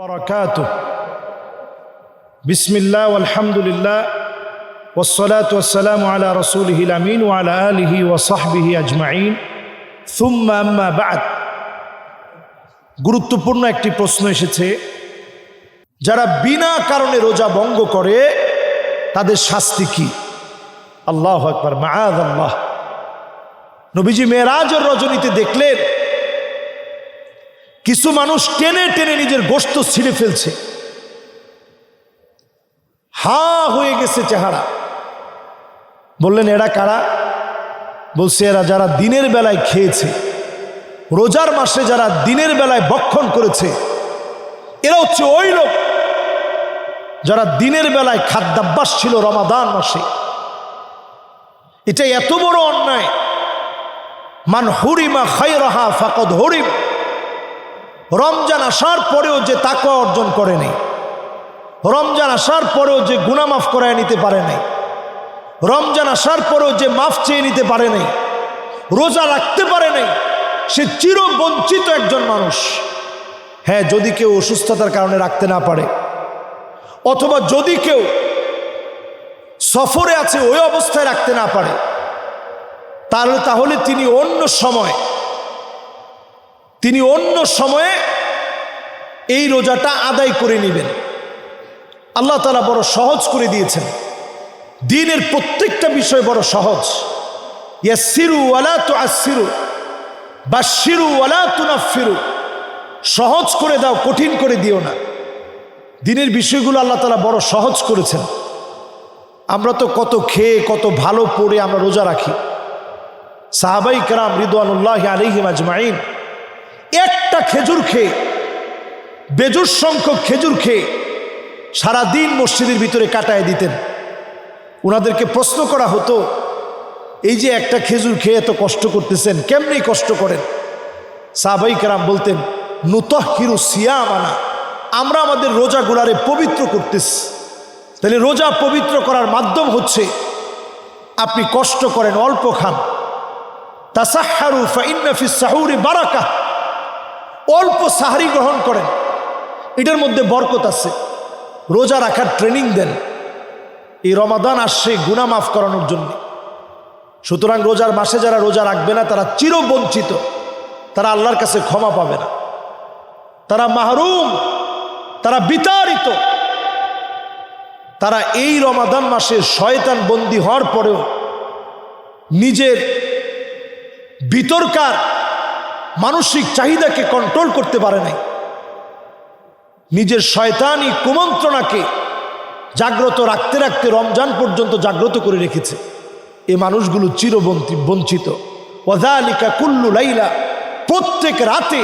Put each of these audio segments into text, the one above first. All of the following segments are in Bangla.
وبركاته بسم الله والحمد لله والصلاة والسلام على رسوله الأمين وعلى آله وصحبه أجمعين ثم أما بعد গুরুত্বপূর্ণ একটি প্রশ্ন এসেছে যারা বিনা কারণে রোজা ভঙ্গ করে তাদের শাস্তি কি আল্লাহ একবার মায়াদ আল্লাহ নবীজি মেয়েরাজের রজনীতে দেখলেন কিছু মানুষ টেনে টেনে নিজের গোস্ত ছিঁড়ে ফেলছে। হা হয়ে গেছে চেহারা। বললেন, এরা কারা? বলছে, এরা যারা দিনের বেলায় খেয়েছে, রোজার মাসে যারা দিনের বেলায় বক্ষণ করেছে, এরা হচ্ছে ওই লোক যারা দিনের বেলায় খাদ্যাভ্যাস ছিল রমাদান মাসে। এটা এত বড় অন্যায়। মান হুরিমা খাইরাহা ফাকদ হরিম। রমজান আসার পরেও যে তাকওয়া অর্জন করে রমজান আসার পরেও যে গুণা মাফ করায় নিতে পারে নাই। রমজান আসার পরেও যে মাফ চেয়ে নিতে পারে নাই। রোজা রাখতে পারে নাই। সে চিরবঞ্চিত একজন মানুষ। হ্যাঁ যদি কেউ অসুস্থতার কারণে রাখতে না পারে, অথবা যদি কেউ সফরে আছে ওই অবস্থায় রাখতে না পারে, তাহলে তাহলে তিনি অন্য সময় তিনি অন্য সময়ে এই রোজাটা আদায় করে নেবেন। আল্লাহ তালা বড় সহজ করে দিয়েছেন। দিনের প্রত্যেকটা বিষয় বড় সহজ। ইয়াসিরু তো আসিরু বা শিরু ওয়ালা তুনাফিরু সহজ করে দাও, কঠিন করে দিও না। দিনের বিষয়গুলো আল্লাহ তালা বড় সহজ করেছেন। আমরা তো কত খেয়ে, কত ভালো পড়ে আমরা রোজা রাখি। সাহাবাই কারাম রিদওয়ানুল্লাহ আলিহিম আজমাইন একটা খেজুর খেয়ে বেজুর সংখ্যক খেজুর খেয়ে সারাদিন মসজিদের ভিতরে কাটায় দিতেন। ওনাদেরকে প্রশ্ন করা হতো, এই যে একটা খেজুর খেয়ে এত কষ্ট করতেছেন, কেমনি কষ্ট করেন? সাহাবাই কারাম বলতেন নুতহ হিরু সিয়ামানা, আমরা আমাদের রোজা গুলারে পবিত্র করতেছি। তাহলে রোজা পবিত্র করার মাধ্যম হচ্ছে, আপনি কষ্ট করেন, অল্প খান। তাসাহারু ফাইন্নাফি সাহুরি বারাকা অল্প সাহারি গ্রহণ করেন। এটার মধ্যে বরকত আছে। রোজা রাখার ট্রেনিং দেন। এই রমাদান আসছে গুনা মাফ করানোর জন্য। সুতরাং রোজার মাসে যারা রোজা রাখবে না, তারা চিরবঞ্চিত। তারা আল্লাহর কাছে ক্ষমা পাবে না। তারা মাহরুম। তারা বিতাড়িত। তারা এই রমাদান মাসে শয়তান বন্দি হওয়ার পরেও নিজের ভিতরকার মানসিক চাহিদাকে কন্ট্রোল করতে পারে নাই। নিজের শয়তানি কুমন্ত্রণাকে জাগ্রত রাখতে রাখতে রমজান পর্যন্ত জাগ্রত করে রেখেছে। এ মানুষগুলো চিরবন্তি বঞ্চিত। ওয়াজালিকা কুল্লু লাইলা, প্রত্যেক রাতে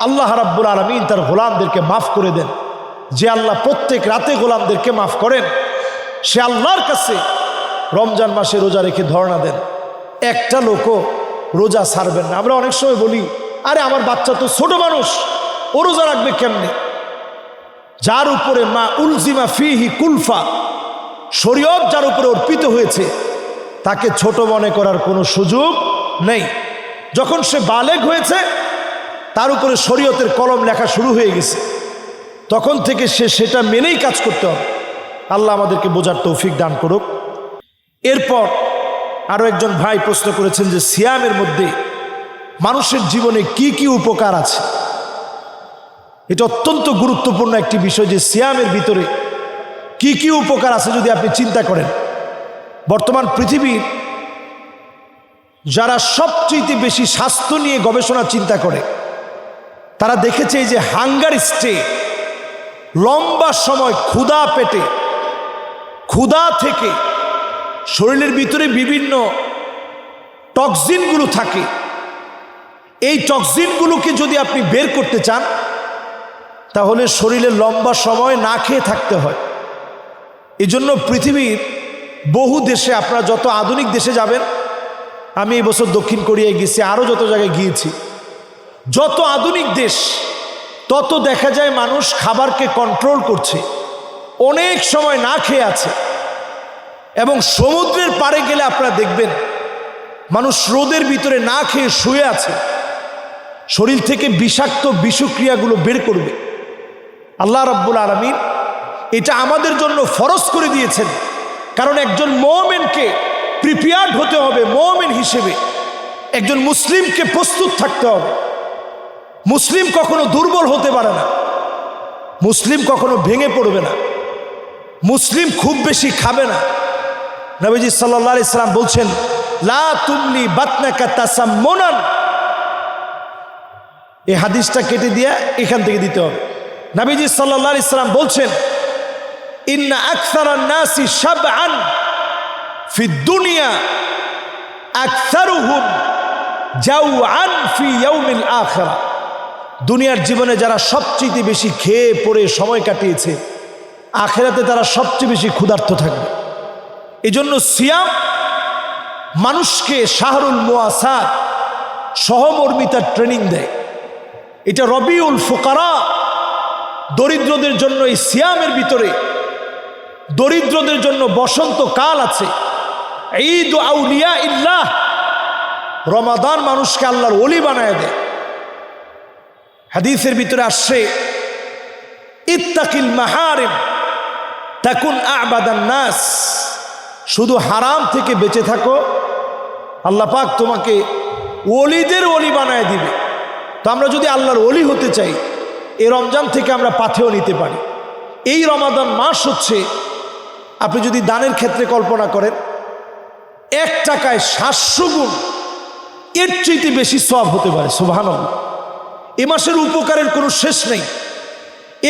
আল্লাহ রাব্বুল আলমিন তার গোলামদেরকে মাফ করে দেন। যে আল্লাহ প্রত্যেক রাতে গোলামদেরকে মাফ করেন, সে আল্লাহর কাছে রমজান মাসে রোজা রেখে ধর্ণা দেন। একটা লোকও রোজা ছাড়বেন না। আমরা অনেক সময় বলি, আরে, আমার বাচ্চা তো ছোট মানুষ, ও রোজা রাখবে কেমনে? যার উপরে মা উলজিমা ফিহি কুলফা, শরীয়ত যার উপরে অর্পিত হয়েছে, তাকে ছোট মনে করার কোনো সুযোগ নেই। যখন সে বালেগ হয়েছে, তার উপরে শরীয়তের কলম লেখা শুরু হয়ে গেছে। তখন থেকে সে সেটা মেনেই কাজ করতে হবে। আল্লাহ আমাদেরকে বোঝার তৌফিক দান করুক। এরপর আরও একজন ভাই প্রশ্ন করেছেন যে সিয়ামের মধ্যে মানুষের জীবনে কি কি উপকার আছে? এটা অত্যন্ত গুরুত্বপূর্ণ একটি বিষয় যে সিয়ামের ভিতরে কি কি উপকার আছে যদি আপনি চিন্তা করেন। বর্তমান পৃথিবীর যারা সবচেয়ে বেশি স্বাস্থ্য নিয়ে গবেষণা চিন্তা করে, তারা দেখেছে যে হাঙ্গার স্টে, লম্বা সময় ক্ষুধা পেটে ক্ষুধা থেকে শরীরের ভিতরে বিভিন্ন টক্সিনগুলো থাকে। এই টক্সিনগুলোকে যদি আপনি বের করতে চান, তাহলে শরীরে লম্বা সময় না খেয়ে থাকতে হয়। এজন্য পৃথিবীর বহু দেশে, আপনারা যত আধুনিক দেশে যাবেন, আমি এই বছর দক্ষিণ কোরিয়ায় গেছি আরও যত জায়গায় গিয়েছি। যত আধুনিক দেশ, তত দেখা যায় মানুষ খাবারকে কন্ট্রোল করছে। অনেক সময় না খেয়ে আছে। এবং সমুদ্রের পাড়ে গেলে আপনারা দেখবেন, মানুষ রোদের ভিতরে না খেয়ে শুয়ে আছে। শরীর থেকে বিষাক্ত বিষক্রিয়াগুলো বের করবে। আল্লাহ রাব্বুল আলমিন এটা আমাদের জন্য ফরজ করে দিয়েছেন। কারণ একজন মোমেনকে প্রিপেয়ার্ড হতে হবে, মোমেন হিসেবে। একজন মুসলিমকে প্রস্তুত থাকতে হবে। মুসলিম কখনো দুর্বল হতে পারে না। মুসলিম কখনো ভেঙে পড়বে না। মুসলিম খুব বেশি খাবে না। নবীজি সাল্লাহ ইসলাম বলছেন, লা তুমলি বাতনাকা তাসাম্মনান। এই হাদিসটা কেটে দিয়ে এখান থেকে দিতে হবে। নবীজি সাল্লাহ ইসলাম বলছেন, ইন্না আকসার নাসি সাবআন ফি দুনিয়া আকসারুহুম জাউআন ফি ইয়াউমিল আখিরা। দুনিয়ার জীবনে যারা সবচেয়ে বেশি খেয়ে পড়ে সময় কাটিয়েছে, আখেরাতে তারা সবচেয়ে বেশি ক্ষুধার্ত থাকবে। এই জন্য সিয়াম মানুষকে শাহরুল মুয়াসাদ সহমর্মিতার ট্রেনিং দেয়। এটা রবিউল ফোকারা দরিদ্রদের জন্য এই সিয়ামের ভিতরে দরিদ্রদের জন্য বসন্ত কাল আছে। ঈদ আউলিয়া ইল্লাহ রমাদান মানুষকে আল্লাহর অলি বানায় দেয়। হাদিসের ভিতরে আসছে, ইত্তাকিল মাহারিম, তাকুন আবাদান নাস। শুধু হারাম থেকে বেঁচে থাকো। আল্লাহ পাক তোমাকে অলিদের অলি বানায় দিবে। তো আমরা যদি আল্লাহর অলি হতে চাই, এই রমজান থেকে আমরা পাথেও নিতে পারি। এই রমাদান মাস হচ্ছে, আপনি যদি দানের ক্ষেত্রে কল্পনা করেন, এক টাকায় সাতশো গুণ, এর চাইতে বেশি সব হতে পারে সুবাহান এ মাসের উপকারের কোনো শেষ নেই।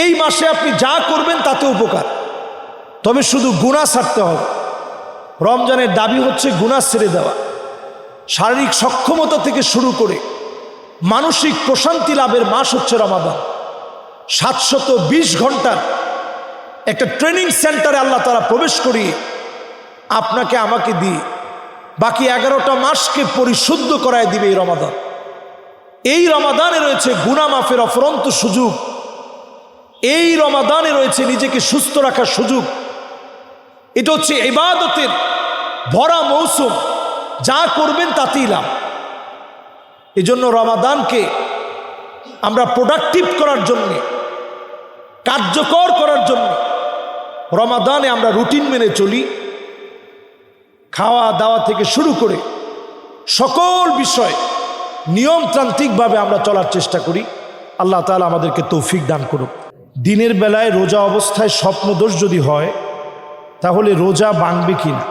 এই মাসে আপনি যা করবেন তাতে উপকার। তবে শুধু গুণা ছাড়তে হবে। রমজানের দাবি হচ্ছে গুণা ছেড়ে দেওয়া। শারীরিক সক্ষমতা থেকে শুরু করে মানসিক প্রশান্তি লাভের মাস হচ্ছে রমাদান। সাতশত বিশ ঘণ্টার একটা ট্রেনিং সেন্টারে আল্লাহ তারা প্রবেশ করিয়ে আপনাকে আমাকে দিয়ে বাকি এগারোটা মাসকে পরিশুদ্ধ করায় দিবে এই রমাদান। এই রমাদানে রয়েছে গুনা মাফের অফরন্ত সুযোগ। এই রমাদানে রয়েছে নিজেকে সুস্থ রাখার সুযোগ। এটা হচ্ছে ইবাদতের ভরা মৌসুম যা করবেন তাতেই লাভ। এজন্য রমাদানকে আমরা প্রোডাক্টিভ করার জন্যে, কার্যকর করার জন্য রমাদানে আমরা রুটিন মেনে চলি। খাওয়া দাওয়া থেকে শুরু করে সকল বিষয় নিয়মতান্ত্রিকভাবে আমরা চলার চেষ্টা করি। আল্লাহ তালা আমাদেরকে তৌফিক দান করুক। দিনের বেলায় রোজা অবস্থায় স্বপ্নদোষ যদি হয় তাহলে রোজা বাংবে কি না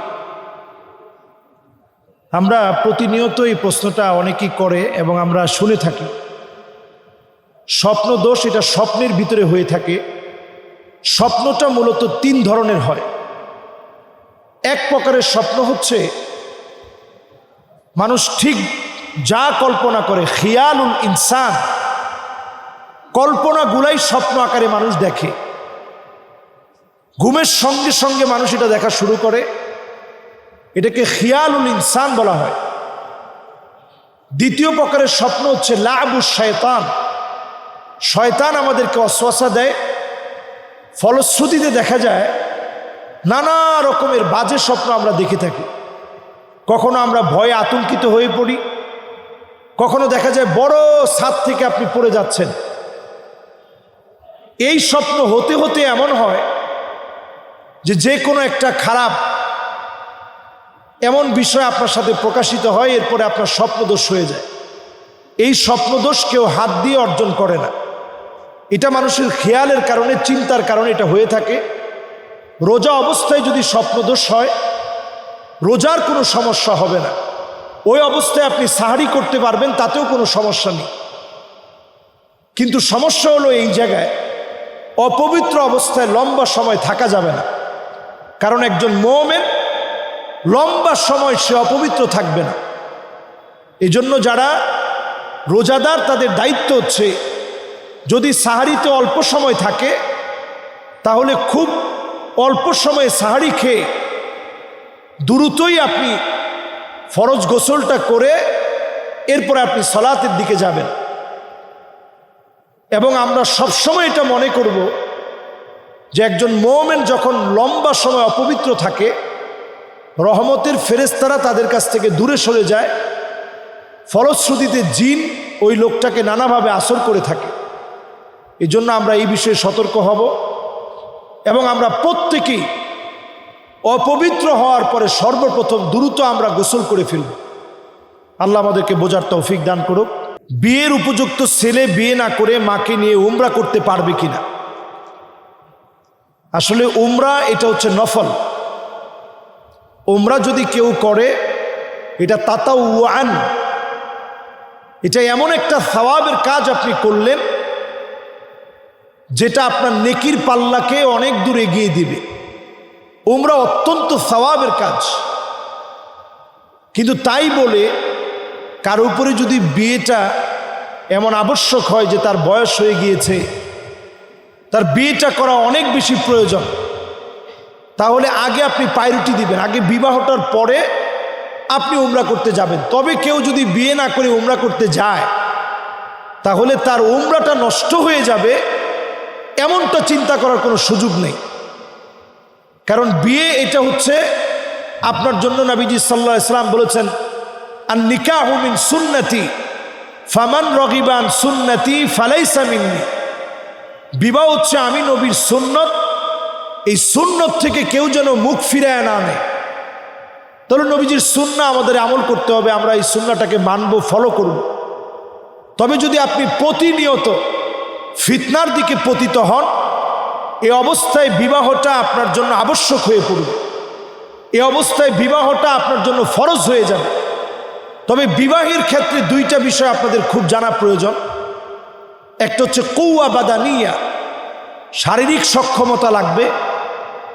আমরা প্রতিনিয়ত এই প্রশ্নটা অনেকেই করে এবং আমরা শুনে থাকি। স্বপ্ন দোষ এটা স্বপ্নের ভিতরে হয়ে থাকে। স্বপ্নটা মূলত তিন ধরনের হয়। এক প্রকারের স্বপ্ন হচ্ছে, মানুষ ঠিক যা কল্পনা করে, খিয়ালুল ইনসান, কল্পনাগুলাই স্বপ্ন আকারে মানুষ দেখে। ঘুমের সঙ্গে সঙ্গে মানুষ এটা দেখা শুরু করে। এটাকে খিয়ালুল ইনসান বলা হয়। দ্বিতীয় প্রকারের স্বপ্ন হচ্ছে, লাবু শয়তান। শয়তান আমাদেরকে অশ্বাসা দেয়। ফলশ্রুতিতে দেখা যায়, নানা রকমের বাজে স্বপ্ন আমরা দেখে থাকি। কখনো আমরা ভয়ে আতঙ্কিত হয়ে পড়ি। কখনো দেখা যায় বড় ছাদ থেকে আপনি পড়ে যাচ্ছেন। এই স্বপ্ন হতে হতে এমন হয় যে যে কোনো একটা খারাপ এমন বিষয় আপনার সাথে প্রকাশিত হয়, এরপরে আপনার স্বপ্নদোষ হয়ে যায়। এই স্বপ্নদোষ কেউ হাত দিয়ে অর্জন করে না। এটা মানুষের খেয়ালের কারণে, চিন্তার কারণে এটা হয়ে থাকে। রোজা অবস্থায় যদি স্বপ্নদোষ হয়, রোজার কোনো সমস্যা হবে না। ওই অবস্থায় আপনি সাহারি করতে পারবেন, তাতেও কোনো সমস্যা নেই। কিন্তু সমস্যা হলো এই জায়গায়, অপবিত্র অবস্থায় লম্বা সময় থাকা যাবে না। কারণ একজন মোমেন লম্বা সময় সে অপবিত্র থাকবে না। এই জন্য যারা রোজাদার, তাদের দায়িত্ব হচ্ছে যদি সাহারিতে অল্প সময় থাকে, তাহলে খুব অল্প সময়ে সাহারি খেয়ে দ্রুতই আপনি ফরজ গোসলটা করে এরপরে আপনি সলাতের দিকে যাবেন। এবং আমরা সবসময় এটা মনে করব যে একজন মোমেন যখন লম্বা সময় অপবিত্র থাকে, রহমতের ফেরেস্তারা তাদের কাছ থেকে দূরে সরে যায়, ফলশ্রুতিতে জিন ওই লোকটাকে নানাভাবে আসর করে থাকে। এই জন্য আমরা এই বিষয়ে সতর্ক হব এবং আমরা প্রত্যেকেই অপবিত্র হওয়ার পরে সর্বপ্রথম দ্রুত আমরা গোসল করে ফেলব। আল্লাহ আমাদেরকে বোঝার তৌফিক দান করুক। বিয়ের উপযুক্ত ছেলে বিয়ে না করে মাকে নিয়ে উমরা করতে পারবে কিনা? আসলে উমরা এটা হচ্ছে নফল। উমরা যদি কেউ করে, এটা তাতা ওয়ান এটা এমন একটা সওয়াবের কাজ আপনি করলেন, যেটা আপনার নেকির পাল্লাকে অনেক দূর এগিয়ে দিবে। উমরা অত্যন্ত সওয়াবের কাজ। কিন্তু তাই বলে, কার উপরে যদি বিয়েটা এমন আবশ্যক হয় যে তার বয়স হয়ে গিয়েছে তার বিয়েটা করা অনেক বেশি প্রয়োজন। তাহলে আগে আপনি পায়রুটি দিবেন, আগে বিবাহটার পরে আপনি উমরা করতে যাবেন। তবে কেউ যদি বিয়ে না করে উমরা করতে যায়, তাহলে তার উমরাটা নষ্ট হয়ে যাবে, এমনটা চিন্তা করার কোনো সুযোগ নেই। কারণ বিয়ে এটা হচ্ছে আপনার জন্য নাবিজি সাল্লাহ ইসলাম বলেছেন আর নিকাহুমিন সুন্নতি, ফামান রগিবান সুন্নতি ফালাইসা মিন্নি। বিবাহ হচ্ছে আমি নবীর সুন্নত। এই সুন্নত থেকে কেউ যেন মুখ ফিরায় না আনে। তাহলে নবীজির সুন্না আমাদের আমল করতে হবে, আমরা এই সুন্নাটাকে মানব ফলো করব। তবে যদি আপনি প্রতিনিয়ত ফিতনার দিকে পতিত হন, এ অবস্থায় বিবাহটা আপনার জন্য আবশ্যক হয়ে পড়বে। এ অবস্থায় বিবাহটা আপনার জন্য ফরজ হয়ে যাবে। তবে বিবাহের ক্ষেত্রে দুইটা বিষয় আপনাদের খুব জানা প্রয়োজন। একটা হচ্ছে কৌয়া বাদানিয়া। শারীরিক সক্ষমতা লাগবে।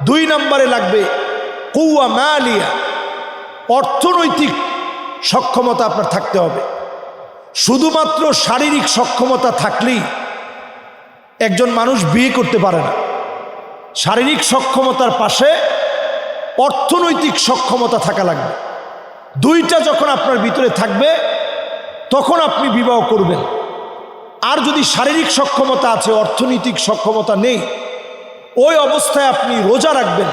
দুই নম্বরে লাগবে কৌয়া মালিয়া। অর্থনৈতিক সক্ষমতা আপনার থাকতে হবে। শুধুমাত্র শারীরিক সক্ষমতা থাকলেই একজন মানুষ বিয়ে করতে পারে না। শারীরিক সক্ষমতার পাশে অর্থনৈতিক সক্ষমতা থাকা লাগবে। দুইটা যখন আপনার ভিতরে থাকবে, তখন আপনি বিবাহ করবেন। আর যদি শারীরিক সক্ষমতা আছে, অর্থনৈতিক সক্ষমতা নেই, ওই অবস্থায় আপনি রোজা রাখবেন।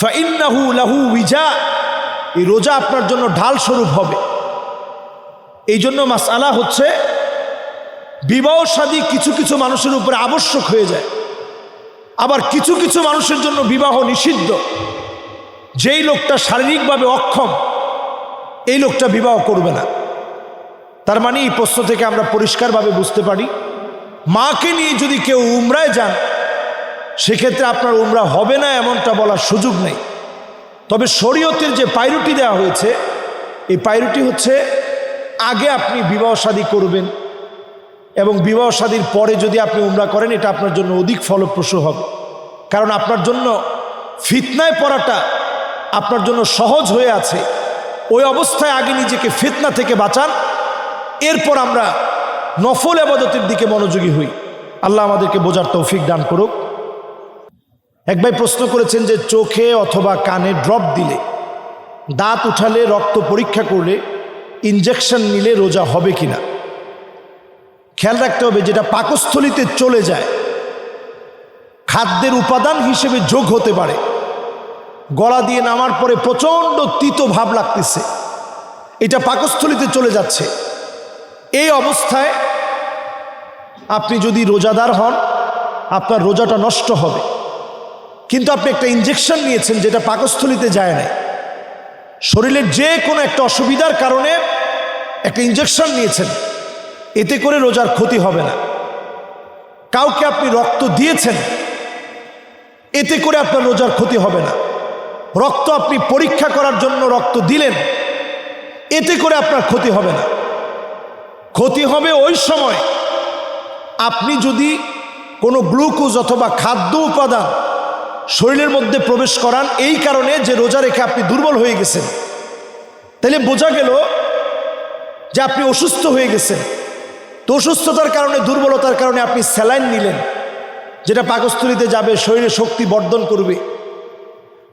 ফাইন্নাহু লাহু উইজা, এই রোজা আপনার জন্য ঢাল স্বরূপ হবে। এই জন্য মাস মাসালা হচ্ছে, বিবাহ সাদী কিছু কিছু মানুষের উপরে আবশ্যক হয়ে যায়। আবার কিছু কিছু মানুষের জন্য বিবাহ নিষিদ্ধ। যেই লোকটা শারীরিকভাবে অক্ষম, এই লোকটা বিবাহ করবে না। তার মানে এই প্রশ্ন থেকে আমরা পরিষ্কারভাবে বুঝতে পারি, মাকে নিয়ে যদি কেউ উমরায় যান, সেক্ষেত্রে আপনার উমরা হবে না এমনটা বলার সুযোগ নেই। তবে শরীয়তের যে পাইরুটি দেওয়া হয়েছে, এই পাইরুটি হচ্ছে আগে আপনি বিবাহ শাদী করবেন এবং বিবাহ শাদীর পরে যদি আপনি উমরা করেন, এটা আপনার জন্য অধিক ফলপ্রসূ হবে। কারণ আপনার জন্য ফিতনায় পড়াটা আপনার জন্য সহজ হয়ে আছে। ওই অবস্থায় আগে নিজেকে ফিতনা থেকে বাঁচান এরপর আমরা নফল আবাদতের দিকে মনোযোগী হই। আল্লাহ আমাদেরকে বোঝার তৌফিক দান করুক। এক ভাই প্রশ্ন করেছেন যে চোখে অথবা কানে ড্রপ দিলে, দাঁত উঠালে, রক্ত পরীক্ষা করলে ইনজেকশন নিলে রোজা হবে কিনা? খেয়াল রাখতে হবে যেটা পাকস্থলিতে চলে যায়, খাদ্যের উপাদান হিসেবে যোগ হতে পারে। গলা দিয়ে নামার পরে প্রচণ্ড তিতো ভাব লাগতেছে। এটা পাকস্থলিতে চলে যাচ্ছে। এই অবস্থায় আপনি যদি রোজাদার হন, আপনার রোজাটা নষ্ট হবে। কিন্তু আপনি একটা ইঞ্জেকশন নিয়েছেন যেটা পাকস্থলিতে যায় নাই। শরীরের যে কোনো একটা অসুবিধার কারণে একটা ইঞ্জেকশন নিয়েছেন। এতে করে রোজার ক্ষতি হবে না। কাউকে আপনি রক্ত দিয়েছেন, এতে করে আপনার রোজার ক্ষতি হবে না। রক্ত আপনি পরীক্ষা করার জন্য রক্ত দিলেন, এতে করে আপনার ক্ষতি হবে না। ক্ষতি হবে ওই সময়। আপনি যদি কোনো গ্লুকোজ অথবা খাদ্য উপাদান শরীরের মধ্যে প্রবেশ করান, এই কারণে যে রোজা রেখে আপনি দুর্বল হয়ে গেছেন। তাহলে বোঝা গেল যে আপনি অসুস্থ হয়ে গেছেন। তো অসুস্থতার কারণে, দুর্বলতার কারণে আপনি স্যালাইন নিলেন, যেটা পাকস্থলিতে যাবে, শরীরে শক্তি বর্ধন করবে,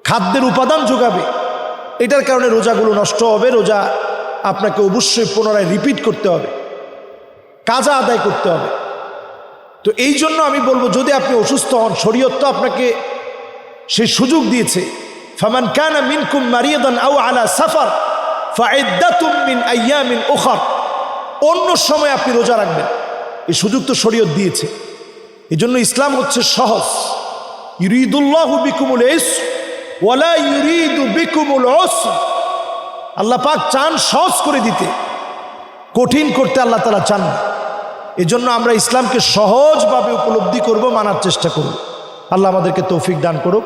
খাদ্যের উপাদান যোগাবে। এটার কারণে রোজাগুলো নষ্ট হবে, রোজা আপনাকে অবশ্যই পুনরায় রিপিট করতে হবে। কাজা আদায় করতে হবে। তো এই জন্য আমি বলব, যদি আপনি অসুস্থ হন, শরীয়ত তো আপনাকে সেই সুযোগ দিয়েছে। ফামান কানা মিনকুম মারিয়াদান আউ আলা সাফার মিন আইয়ামিন ওখার অন্য সময় আপনি রোজা রাখবেন। এই সুযোগ তো শরীয়ত দিয়েছে। এই জন্য ইসলাম হচ্ছে সহজ। ইউরিদুল্লাহ বিকুমুল এস ওয়ালা ইউরিদু বিকুমুল অস আল্লাহ পাক চান সহজ করে দিতে। কঠিন করতে আল্লাহ তালা চান এজন্য আমরা ইসলামকে সহজভাবে উপলব্ধি করব, মানার চেষ্টা করব। আল্লাহ আমাদেরকে তৌফিক দান করুক।